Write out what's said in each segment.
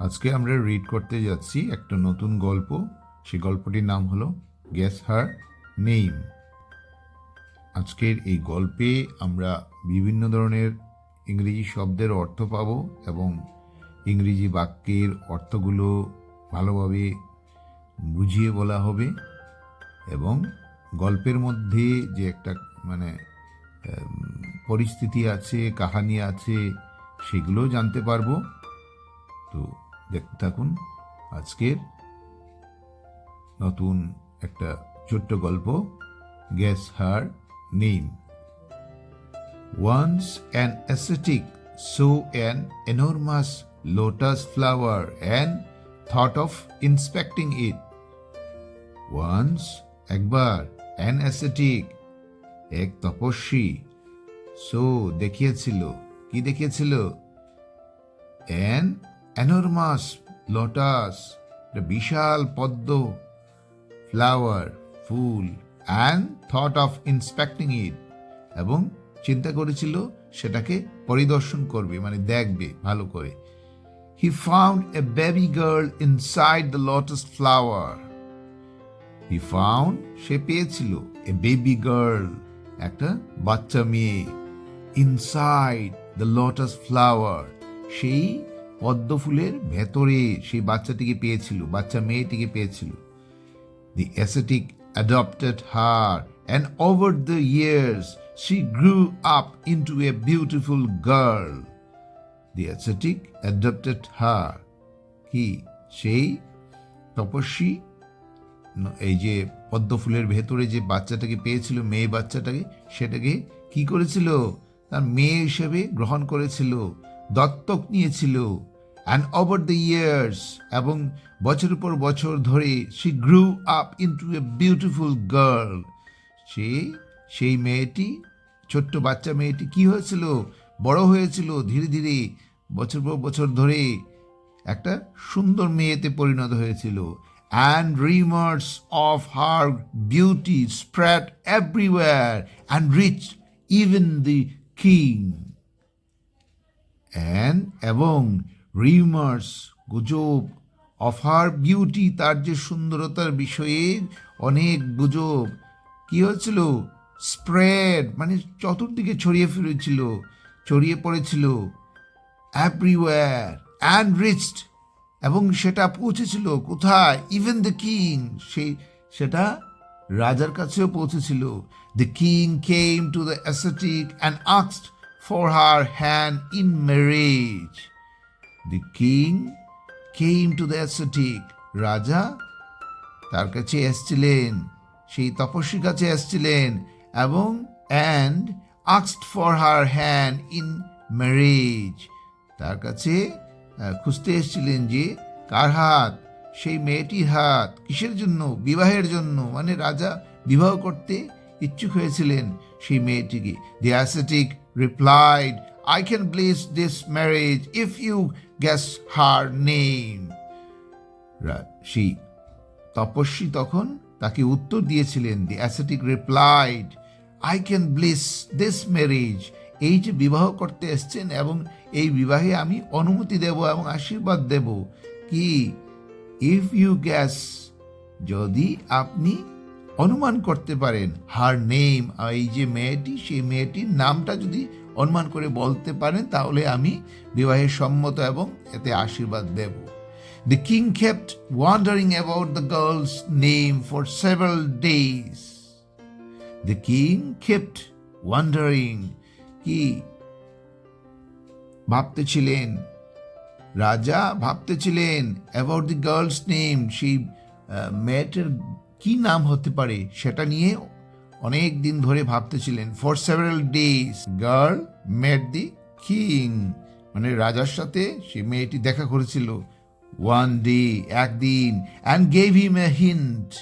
আজকে আমরা রিড করতে যাচ্ছি একটা নতুন গল্প। সেই গল্পটির নাম হলো গ্যাস হার নেইম আজকের এই গল্পে আমরা বিভিন্ন ধরনের ইংরেজি শব্দের অর্থ পাব এবং ইংরেজি বাক্যের অর্থগুলো ভালোভাবে বুঝিয়ে বলা হবে এবং গল্পের মধ্যে যে একটা মানে পরিস্থিতি আছে, কাহানি আছে সেগুলো জানতে পারব। তো দেখতে থাকুন। আজকের নতুন একটা ছোট্ট গল্প guess her name once an ascetic so an enormous lotus flower and thought of inspecting it once একবার অ্যান অ্যাসেটিক এক তপস্বী সো দেখিয়েছিল। কি দেখিয়েছিল? অ্যান lotus একটা বিশাল পদ্ম flower full and thought of inspecting it এবং চিন্তা করেছিল সেটাকে পরিদর্শন করবে মানে দেখবে ভালো করে। He found a baby girl inside the lotus flower he found সে পেয়েছিল এ বেবি গার্ল একটা বাচ্চা মেয়ে ইনসাইড দ্য লটাস ফ্লাওয়ার সেই পদ্ম ফুলের ভেতরে সেই বাচ্চাটিকে পেয়েছিল বাচ্চা মেয়েটিকে পেয়েছিল The ascetic adopted her, and over the years she grew up into a beautiful girl. The ascetic adopted her. কি সেই তপস্বী এই যে পদ্ম ফুলের ভেতরে যে বাচ্চাটাকে পেয়েছিল মেয়ে বাচ্চাটাকে সেটাকে কি করেছিল তার মেয়ে হিসেবে গ্রহণ করেছিল দত্তক নিয়েছিল। অ্যান্ড ওভার দ্য ইয়ার্স এবং বছরের পর বছর ধরে she grew up into a beautiful girl সে, সেই মেয়েটি, ছোট্ট বাচ্চা মেয়েটি কি হয়েছিল? বড় হয়েছিল ধীরে ধীরে। বছর পর বছর ধরে একটা সুন্দর মেয়েতে পরিণত হয়েছিল। And rumours of her beauty spread everywhere and reached even the king and এবং রিমার্স গুজব অফ হার বিউটি তার যে সুন্দরতার বিষয়ে অনেক গুজব। কি হয়েছিল? স্প্রেড মানে চতুর্দিকে ছড়িয়ে ফিরেছিল ছড়িয়ে পড়েছিল। এভরিওয়্যার অ্যান্ড রিচড এবং সেটা পৌঁছেছিল কোথায়? ইভেন দ্য কিং সেই সেটা রাজার কাছেও পৌঁছেছিল। The king came to the ascetic and আক্সড for her hand in marriage the king came to the ascetic রাজা তার কাছে এসছিলেন। সেই তপস্বীর কাছে এসছিলেন এবং অ্যান্ড আক্সড for her hand in marriage তার কাছে খুঁজতে এসেছিলেন যে কার হাত? সেই মেয়েটির হাত কিসের জন্য? বিবাহের জন্য। মানে রাজা বিবাহ করতে ইচ্ছুক হয়েছিলেন সেই মেয়েটিকে। The ascetic replied I can bless this marriage if you guess her name সেই তপস্বী তখন তাকে উত্তর দিয়েছিলেন the ascetic replied I can bless this marriage এই যে বিবাহ করতে এসছেন এবং এই বিবাহে আমি অনুমতি দেব এবং আশীর্বাদ দেব। কি? ইফ ইউ গ্যাস যদি আপনি অনুমান করতে পারেন। হার নেম এই যে মেয়েটি, সেই মেয়েটির নামটা যদি অনুমান করে বলতে পারেন, তাহলে আমি বিবাহের সম্মত এবং এতে আশীর্বাদ দেব। The king kept wondering about the girl's name for several days. The king kept wondering. কি? ভাবতেছিলেন? রাজা ভাবতেছিলেন অ্যাবাউট দি গার্লস নেম সেই মেয়েটার কি নাম হতে পারে সেটা নিয়ে অনেক দিন ধরে ভাবতেছিলেন। For several days girl met the king মানে রাজার সাথে সেই মেয়েটি দেখা করেছিল। ওয়ান ডে একদিন and gave him a hint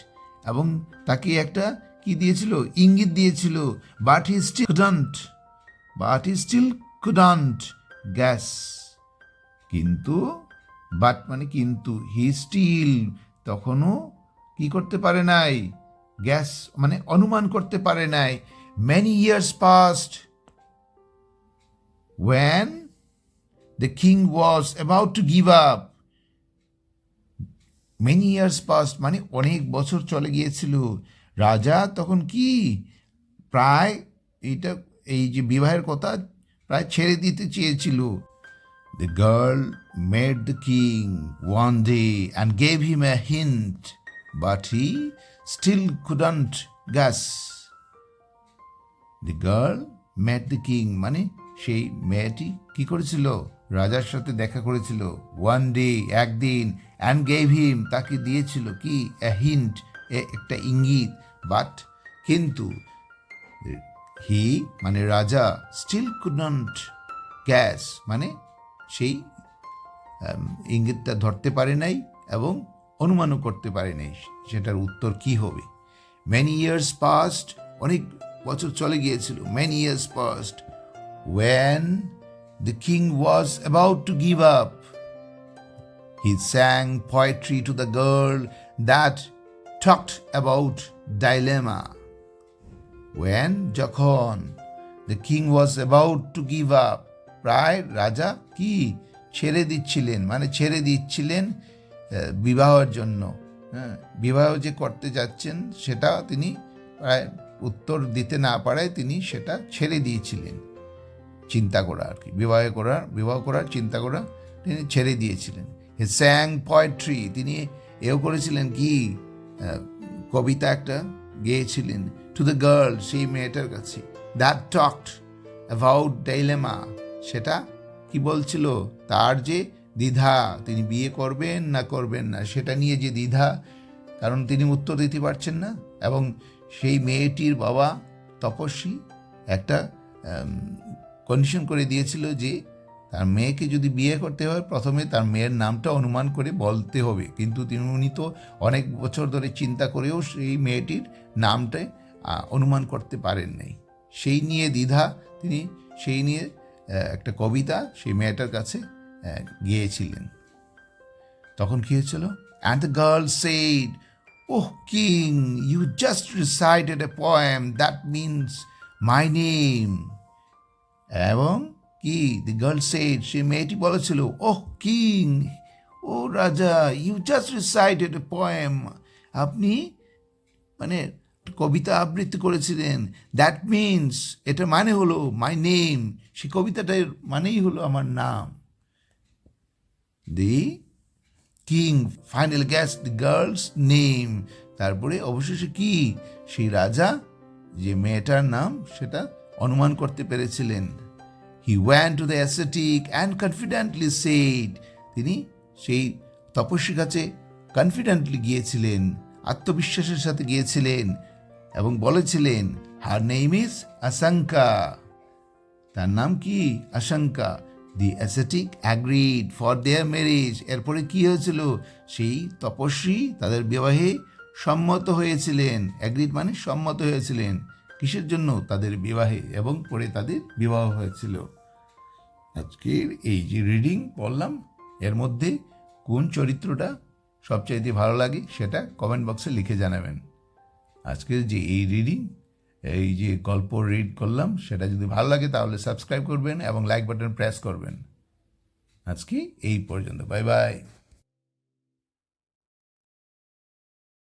এবং তাকে একটা কি দিয়েছিল? ইঙ্গিত দিয়েছিল। But he still couldn't but he still couldn't guess কিন্তু বাট মানে কিন্তু হি স্টিল তখনও কি করতে পারে নাই? গ্যাস মানে অনুমান করতে পারে নাই। Many years passed when the king was about to give up. Many years passed মানে অনেক বছর চলে গিয়েছিল। রাজা তখন কি? প্রায় এইটা এই যে বিবাহের কথা প্রায় ছেড়ে দিতে চেয়েছিল। The girl met the king one day and gave him a hint, but he still couldn't guess. The girl met the king মানে সেই মেয়েটি কি করেছিল? রাজার সাথে দেখা করেছিল। ওয়ান ডে একদিন অ্যান্ড গেভ হিম তাকে দিয়েছিল কি? এ হিন্ট একটা ইঙ্গিত। বাট কিন্তু হি মানে রাজা স্টিল কুডন্ট গ্যাস মানে সেই ইঙ্গিতটা ধরতে পারে নাই এবং অনুমানও করতে পারেনি সেটার উত্তর কি হবে? মেনি ইয়ার্স পাস্ট অনেক বছর চলে গিয়েছিল। Many years passed when the king was about to give up He sang poetry to the girl that talked about dilemma. When যখন the king was about to give up, প্রায় রাজা কি ছেড়ে দিচ্ছিলেন? মানে ছেড়ে দিচ্ছিলেন বিবাহের জন্য হ্যাঁ বিবাহ যে করতে যাচ্ছেন, সেটা তিনি প্রায় উত্তর দিতে না পারায় তিনি সেটা ছেড়ে দিয়েছিলেন। চিন্তা করা আর কি, বিবাহ করার বিবাহ করার চিন্তা করা তিনি ছেড়ে দিয়েছিলেন। হে স্যাং পয়েট্রি, তিনি এও করেছিলেন কি কবিতা একটা গেয়েছিলেন টু দ্য গার্ল সেই মেয়েটার কাছে দ্যাট টকড অ্যাবাউট ডাইলেমা সেটা কি বলছিল, তার যে দ্বিধা, তিনি বিয়ে করবেন না করবেন না, সেটা নিয়ে যে দ্বিধা, কারণ তিনি উত্তর দিতে পারছেন না। এবং সেই মেয়েটির বাবা তপস্বী একটা কন্ডিশন করে দিয়েছিল যে তার মেয়েকে যদি বিয়ে করতে হয়, প্রথমে তার মেয়ের নামটা অনুমান করে বলতে হবে। কিন্তু তিনি, উনি তো অনেক বছর ধরে চিন্তা করেও সেই মেয়েটির নামটা অনুমান করতে পারেন নাই। সেই নিয়ে দ্বিধা, তিনি, সেই নিয়ে একটা কবিতা সেই মেয়েটার কাছে গিয়েছিলেন। তখন কি হয়েছিল? And the girl said oh king you just recited a poem that means my name এবং কি? দি গার্ল সেড সে মেয়েটি বলেছিল ওহ কিং ও রাজা you just recited a poem আপনি মানে কবিতা আবৃত্তি করেছিলেন দ্যাট মিনস এটা মানে হলো মাই নেম সে কবিতাটার মানেই হলো আমার নাম। The king finally guess girl's name তারপরে অবশেষে কি? সেই রাজা যে মেয়েটার নাম সেটা অনুমান করতে পেরেছিলেন। He went to the ascetic and confidently said তিনি সেই তপস্বীর কাছে কনফিডেন্টলি গিয়েছিলেন, আত্মবিশ্বাসের সাথে গিয়েছিলেন এবং বলেছিলেন হার নেইম ইজ আশঙ্কা তার নাম কি? আশঙ্কা the ascetic agreed for their marriage এরপরে কি হয়েছিল? সেই তপস্বী তাদের বিবাহে সম্মত হয়েছিলেন। অ্যাগ্রিড মানে সম্মত হয়েছিলেন। কিসের জন্য? তাদের বিবাহে এবং পরে তাদের বিবাহ হয়েছিল। আজকের এই যে রিডিং পড়লাম, এর মধ্যে কোন চরিত্রটা সবচাইতে ভালো লাগে সেটা কমেন্ট বক্সে লিখে জানাবেন। আজকের যে এই রিডিং এই যে গল্প রিড করলাম, সেটা যদি ভালো লাগে তাহলে সাবস্ক্রাইব করবেন এবং লাইক বাটন প্রেস করবেন। আজকে এই পর্যন্ত। Bye bye